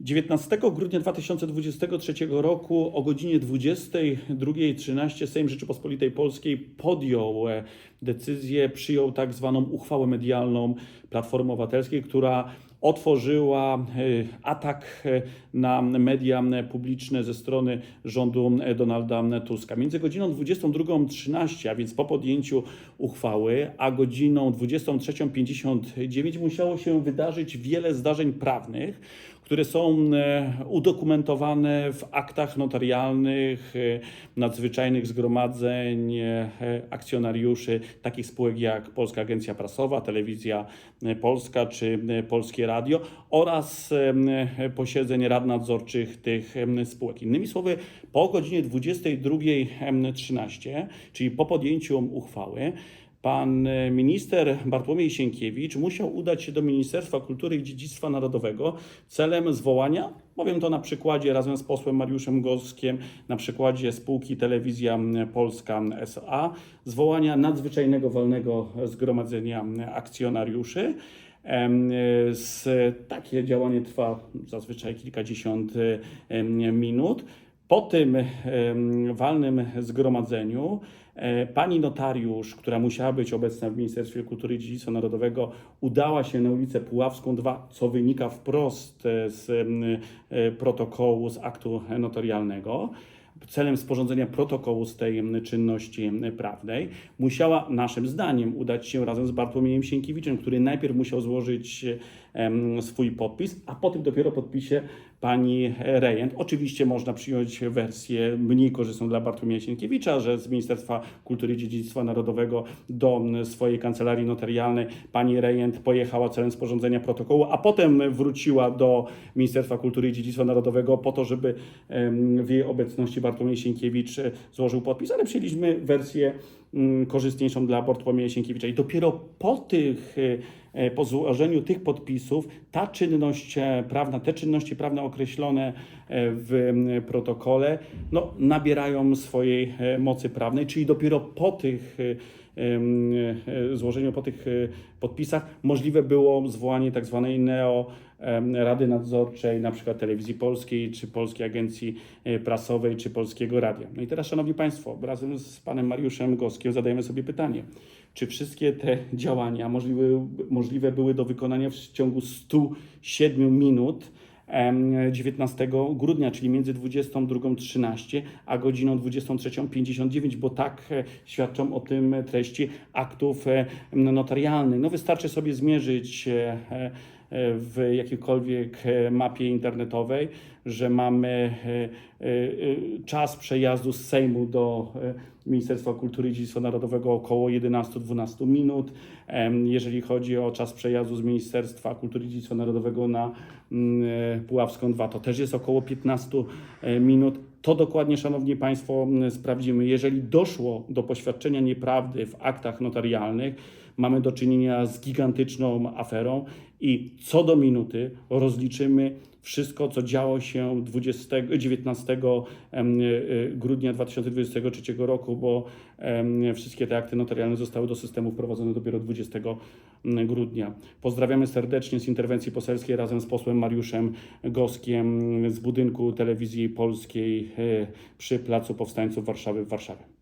19 grudnia 2023 roku o godzinie 22.13 Sejm Rzeczypospolitej Polskiej podjął e, decyzję, przyjął tak zwaną uchwałę medialną Platformy Obywatelskiej, która otworzyła e, atak e, na media publiczne ze strony rządu e, Donalda Tuska. Między godziną 22.13, a więc po podjęciu uchwały, a godziną 23.59 musiało się wydarzyć wiele zdarzeń prawnych, które są udokumentowane w aktach notarialnych, nadzwyczajnych zgromadzeń akcjonariuszy takich spółek jak Polska Agencja Prasowa, Telewizja Polska czy Polskie Radio oraz e, posiedzeń rad nadzorczych tych spółek. Innymi słowy, po godzinie 22.13, czyli po podjęciu uchwały, Pan e, minister Bartłomiej Sienkiewicz musiał udać się do Ministerstwa Kultury i Dziedzictwa Narodowego celem zwołania, powiem to na przykładzie razem z posłem Mariuszem Goskiem, na przykładzie spółki Telewizja Polska SA, zwołania nadzwyczajnego walnego zgromadzenia akcjonariuszy. Takie działanie trwa zazwyczaj kilkadziesiąt minut. Po tym walnym zgromadzeniu e, pani notariusz, która musiała być obecna w Ministerstwie Kultury i Dziedzictwa Narodowego, udała się na ulicę Puławską 2, co wynika wprost e, z e, protokołu, z aktu notarialnego celem sporządzenia protokołu z tej em, czynności em, prawnej, musiała naszym zdaniem udać się razem z Bartłomiejem Sienkiewiczem, który najpierw musiał złożyć swój podpis, a po tym dopiero podpisie pani rejent. Oczywiście można przyjąć wersję mniej korzystną dla Bartłomieja Sienkiewicza, że z Ministerstwa Kultury i Dziedzictwa Narodowego do swojej kancelarii notarialnej pani rejent pojechała celem sporządzenia protokołu, a potem wróciła do Ministerstwa Kultury i Dziedzictwa Narodowego po to, żeby w jej obecności Bartłomiej Sienkiewicz e, złożył podpis, ale przyjęliśmy wersję mm, korzystniejszą dla Bartłomieja Sienkiewicza. I dopiero po tych, e, po złożeniu tych podpisów, ta czynność e, prawna, te czynności prawne określone e, w protokole, no, nabierają swojej e, mocy prawnej, czyli dopiero po tych e, e, złożeniu, po tych e, podpisach. Możliwe było zwołanie tak zwanej neo Rady Nadzorczej, na przykład Telewizji Polskiej, czy Polskiej Agencji e, Prasowej, czy Polskiego Radia. No i teraz, Szanowni Państwo, razem z Panem Mariuszem Goskiem zadajemy sobie pytanie, czy wszystkie te działania możliwe, możliwe były do wykonania w ciągu 107 minut, 19 grudnia, czyli między 22.13 a godziną 23.59, bo tak e, świadczą o tym treści aktów e, notarialnych. No wystarczy sobie zmierzyć e, w jakiejkolwiek mapie internetowej, że mamy e, e, e, czas przejazdu z Sejmu do Ministerstwa Kultury i Dziedzictwa Narodowego około 11-12 minut. Jeżeli chodzi o czas przejazdu z Ministerstwa Kultury i Dziedzictwa Narodowego na mm, Puławską 2, to też jest około 15 e, minut. To dokładnie, Szanowni Państwo, sprawdzimy. Jeżeli doszło do poświadczenia nieprawdy w aktach notarialnych, mamy do czynienia z gigantyczną aferą i co do minuty rozliczymy wszystko, co działo się 20, 19 em, e, grudnia 2023 roku, bo wszystkie te akty notarialne zostały do systemu wprowadzone dopiero 20 grudnia. Pozdrawiamy serdecznie z interwencji poselskiej razem z posłem Mariuszem Goskiem z budynku telewizji polskiej e, przy Placu Powstańców Warszawy w Warszawie.